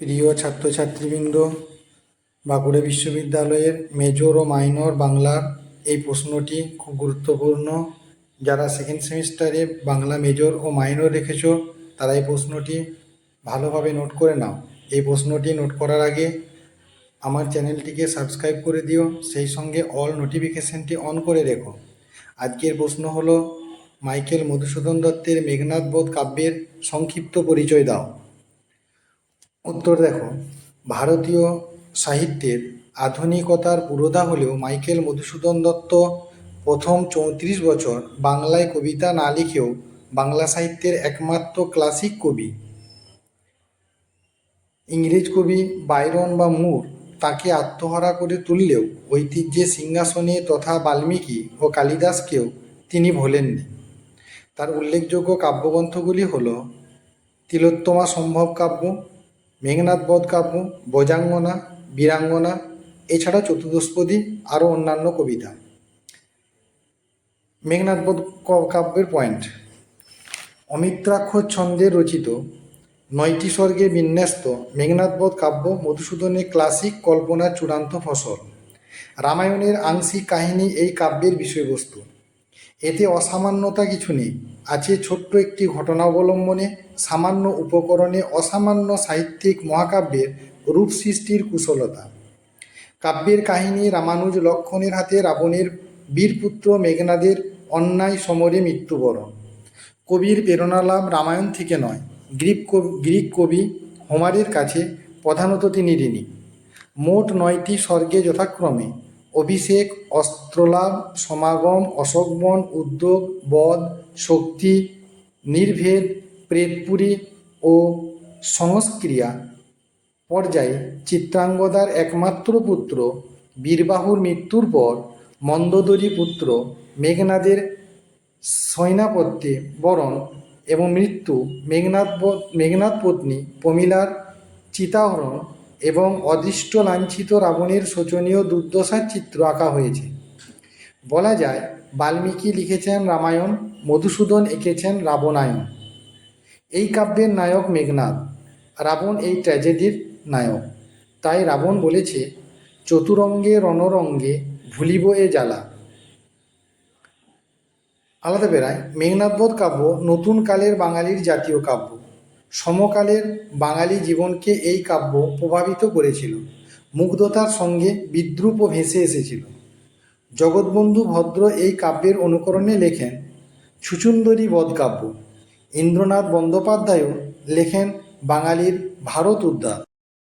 প্রিয় ছাত্রছাত্রীবৃন্দ, বাঁকুড়া বিশ্ববিদ্যালয়ের মেজর ও মাইনর বাংলার এই প্রশ্নটি খুব গুরুত্বপূর্ণ। যারা সেকেন্ড সেমিস্টারে বাংলা মেজর ও মাইনর রেখেছ তারা এই প্রশ্নটি ভালোভাবে নোট করে নাও। এই প্রশ্নটি নোট করার আগে আমার চ্যানেলটিকে সাবস্ক্রাইব করে দিও, সেই সঙ্গে অল নোটিফিকেশনটি অন করে রেখো। আজকের প্রশ্ন হলো, মাইকেল মধুসূদন দত্তের মেঘনাদ বোধ কাব্যের সংক্ষিপ্ত পরিচয় দাও। উত্তর দেখো। ভারতীয় সাহিত্যের আধুনিকতার পুরোধা হলেও মাইকেল মধুসূদন দত্ত প্রথম চৌত্রিশ বছর বাংলায় কবিতা না লিখেও বাংলা সাহিত্যের একমাত্র ক্লাসিক কবি। ইংরেজ কবি বাইরন বা মুর তাকে আত্মহারা করে তুললেও ঐতিহ্যের সিংহাসনে তথা বাল্মীকি ও কালিদাসকেও তিনি ভোলেননি। তার উল্লেখযোগ্য কাব্যগ্রন্থগুলি হল তিলোত্তমা সম্ভব কাব্য মেঘনাদ বধ কাব্য, বজাঙ্গনা, বীরাঙ্গনা এছাড়া চতুর্দশপদী আরও অন্যান্য কবিতা। মেঘনাদ বধ কাব্যের পয়েন্ট। অমিত্রাক্ষর ছন্দে রচিত নয়টি স্বর্গে বিন্যস্ত মেঘনাদবধ কাব্য মধুসূদনের ক্লাসিক কল্পনার চূড়ান্ত ফসল। রামায়ণের আংশিক কাহিনী এই কাব্যের বিষয়বস্তু। এতে অসামান্যতা কিছু নেই। আছে ছোট্ট একটি ঘটনা অবলম্বনে সামান্য উপকরণে অসামান্য সাহিত্যিক মহাকাব্যের রূপ সৃষ্টির কুশলতা। কাব্যের কাহিনী রামানুজ লক্ষণের হাতে রাবণের বীরপুত্র মেঘনাদের অন্যায় সমরে মৃত্যুবরণ। কবির প্রেরণা লাভ রামায়ণ থেকে নয়। গ্রিক কবি গ্রিক কবি হোমারের কাছে প্রধানত তিনি ঋণী। মোট নয়টি স্বর্গে যথাক্রমে অভিষেক, অস্ত্রলাভ, সমাগম, অশোকবন, উদ্যোগ, বধ, শক্তি, নির্ভেদ, প্রেতপুরী ও সংস্ক্রিয়া। পর্যায়ে চিত্রাঙ্গদার একমাত্র পুত্র বীরবাহুর মৃত্যুর পর মন্দোদরী পুত্র মেঘনাদের সৈনাপত্যে বরণ এবং মৃত্যু মেঘনাদ ব- মেঘনাদ পত্নী প্রমীলার চিতাহরণ এবং অদৃষ্ট লাঞ্ছিত রাবণের শোচনীয় দুর্দশার চিত্র আঁকা হয়েছে। বলা যায়, বাল্মীকি লিখেছেন রামায়ণ, মধুসূদন এঁকেছেন রাবণায়ণ। এই কাব্যের নায়ক মেঘনাদ, রাবণ এই ট্র্যাজেডির নায়ক। তাই রাবণ বলেছে, চতুরঙ্গে রণরঙ্গে ভুলিব এ জ্বালা। আলাদা বেড়ায় মেঘনাদবোধ কাব্য নতুন কালের বাঙালির জাতীয় কাব্য। সমকালের বাঙালি জীবনকে এই কাব্য প্রভাবিত করেছিল। মুগ্ধতার সঙ্গে বিদ্রুপও ভেসে এসেছিল। জগৎবন্ধু ভদ্র এই কাব্যের অনুকরণে লেখেন ছুচুন্দরী বধ কাব্য ইন্দ্রনাথ বন্দ্যোপাধ্যায়ও লেখেন বাঙালির ভারত উদ্যান।